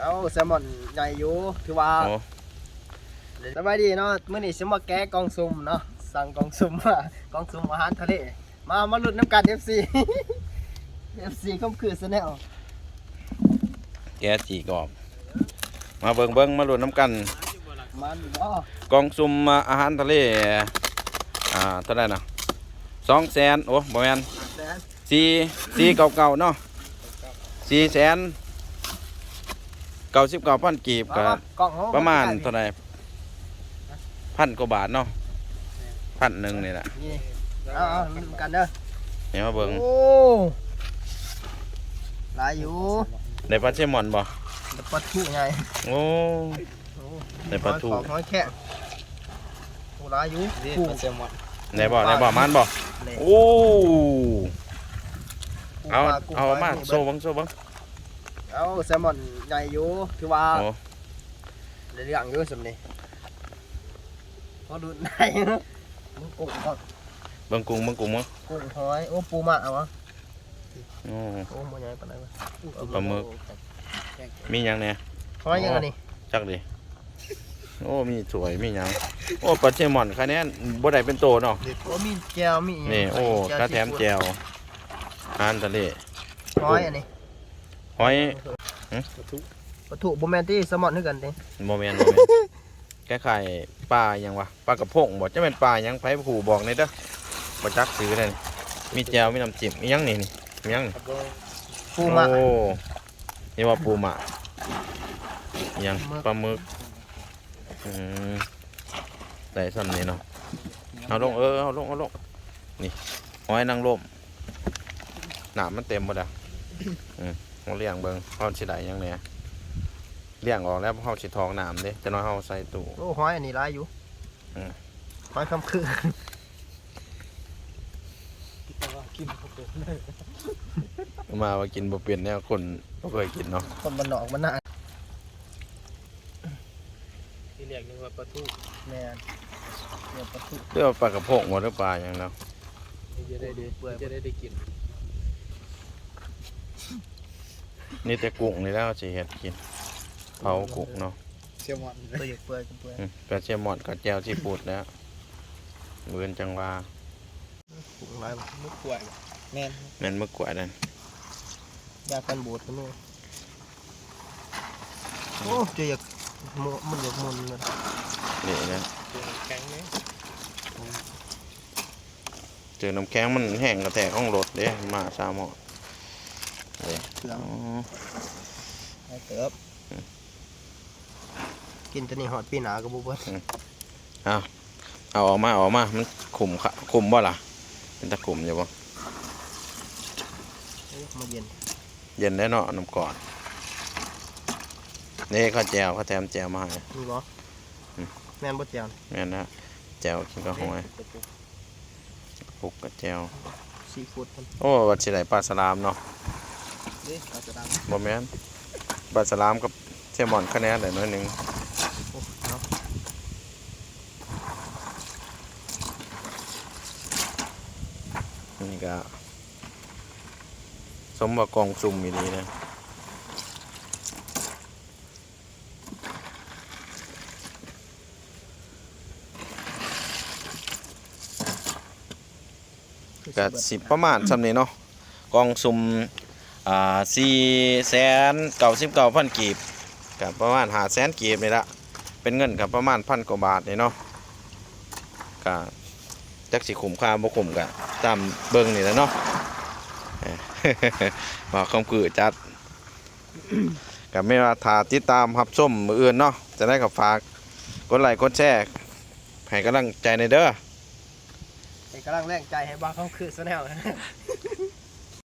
เอาแซลมอนใหญ่อยู่ถือว่าโอ้สบายดีเนาะมื้อนี้สิมาแกะกล่องซุ่มเนาะสั่งกล่องซุ่มมากล่องซุ่มอาหารทะเลมามาลุ้นน้ำกัน FC FC ก็คือสแนลแกะจีกรอบ มาเบิ่งเบิ่งมาลุ้นน้ำกัน มันบ่กล่องซุ่มอาหารทะเล อ่าเท่าไหร่นะสองแสนโอ้บ่แม่นแสนสี่สี่เก่าๆเนาะสี่แสน เก้าสิบเก้าพันกีบก็กล่องเฮประมาณเท่าไหร่พันกว่าบาทเนาะพันหนึ่งนี่แหละนี่เอาเอาลุ้นกันเด้อเดี๋ยวมาเบิ่งโอ้หลายอยู่ได้ปลาเชมอนบ่แต่ปลาทูใหญ่โอ้โอ้ได้ปลาทูน้อยขอบน้อยแค่โอ้หลายอยู่ปูได้บ่ได้บ่มันบ่เลยโอ้ปูเอาปลกุ้งเอาปลมานี่โซ่บังโซ่บัง เอาแซลมอนใหญ่อยู่คือว่าโอ้ได้เรื่องอยู่สำนี้พอดูได้มึงกุ้งก่อนเบิ่งกุ้งเบิ่งกุ้งมั้งกุ้งหอยโอ้ปูมะเอาวะโอ้ โอ้มันใหญ่ปานไหนวะปลาหมึก มีหยังเนี่ย หอยยังไงนี่จักดิ โอ้ มีสวย มีหยัง โอ้ปลาเชมอนคะแนนบ่ได้เป็นโตเนาะ โอ้มีแก้วมีนี่ โอ้กระแถมแจวอาหารทะเล หอยอันนี้ หอยปลาทูบ่แม่นที่แซลมอนคือกันติโมเมนโมเมนแก้ไข่ปลาหยังวะปลากระพงบอกจะเป็นปลาหยังไผผูบอกในอยเด้อบ่จักซื้อเลยมีแจวมีน้ำจิ้มมีหยังนี่นี่มีหยังนี่ปูมะโอ้นี่ว่าปูหมะอิหยังหมึกปลาหมึกอืมได้ซ้ำนี่เนาะเอาลงเออเอาลงเอาลงนี่หอยนางรมหนามมันเต็มหมดอะอืม เอาเลี้ยงเบิ่งเฮาสิได้หยังเนี่ยเลี้ยงออกแล้วเฮาสิทองน้ำเด้จะน้อยเฮาใส่ตู้ โอ้หอยอันนี้หลายอยู่อืม หอยคำคือมาว่ากินบ่เป็นแนวคนบ่เคยกินเนาะคนบ้านนอกมันน่ะที่เรียกนี่ว่าปลาทูแม่นเดี๋ยวปลาทูเรียกว่าปลากระพงบ่หรือปลาหยังเนาะ จะได้ได้จะได้ได้กิน นี่แต่กุ้งนี่แล้วสิเฮ็ดกินเผากุ้งเนาะเซียมอนเปื่อยเปื่อยเปื่อยอืมกระเทียมหมอดกระเจียวที่ปูดแล้วเบือนจังว่าปรุงหลายบ่มุกกล้วยแม่นแม่นมึกกว่านั่นยากันบูดกันนู่นโอ้เจออยากหมุมันอยากหมุนเลยนี่นะตัวแข็งเนี่ยเจอน้ำแข็งมันแห้งกระแทกของรถเด้มาซาหมอด เด้เครื่องอ๋อให้เติบกินตัวนี้หอดปีหนากับบุบเบิ้ลเอาออกมาเอาออกมา มันขุมค่ะขุมบ่ล่ะ เป็นตะขุมอยู่บ่มาเย็น เย็นได้เนาะน้ำก่อนนี่ข้าวแจวข้าวแถมแจวมาให้นี่บ่อืมแม่นบ่เจียวนี่แม่นนะแจวกินกับหอยปุกกับแจวซีฟู้ดมันโอ้วัดสิได้ปลาสลามเนาะ นี่อาจจะดังบ่แม่นปลาสลามกับเซลมอนคะแนนได้น้อยหนึงโอ้เนาะนี่ก็สมว่ากองซุ่มอีดีนะก็สิประมาณสำนี้เนาะกองซุ่ม อ่าสี่แสนเก้าสิบเก้าพันกีบกับประมาณหาแสนกีบนี่ละเป็นเงินกับประมาณพันกว่าบาทนี่เนาะก็จักสิคุ้มค่าบ่คุ้มกะตามเบิ่งนี่แหละเนาะเอ้ยว่าคำคือจัดกับไม่ว่าถาติดตามรับชมมืออื่นเนาะจะได้กับฝากกดไลค์กดแชร์ให้กำลังใจในเด้อให้กำลังแรงใจให้บ้าเขาคือซะแนว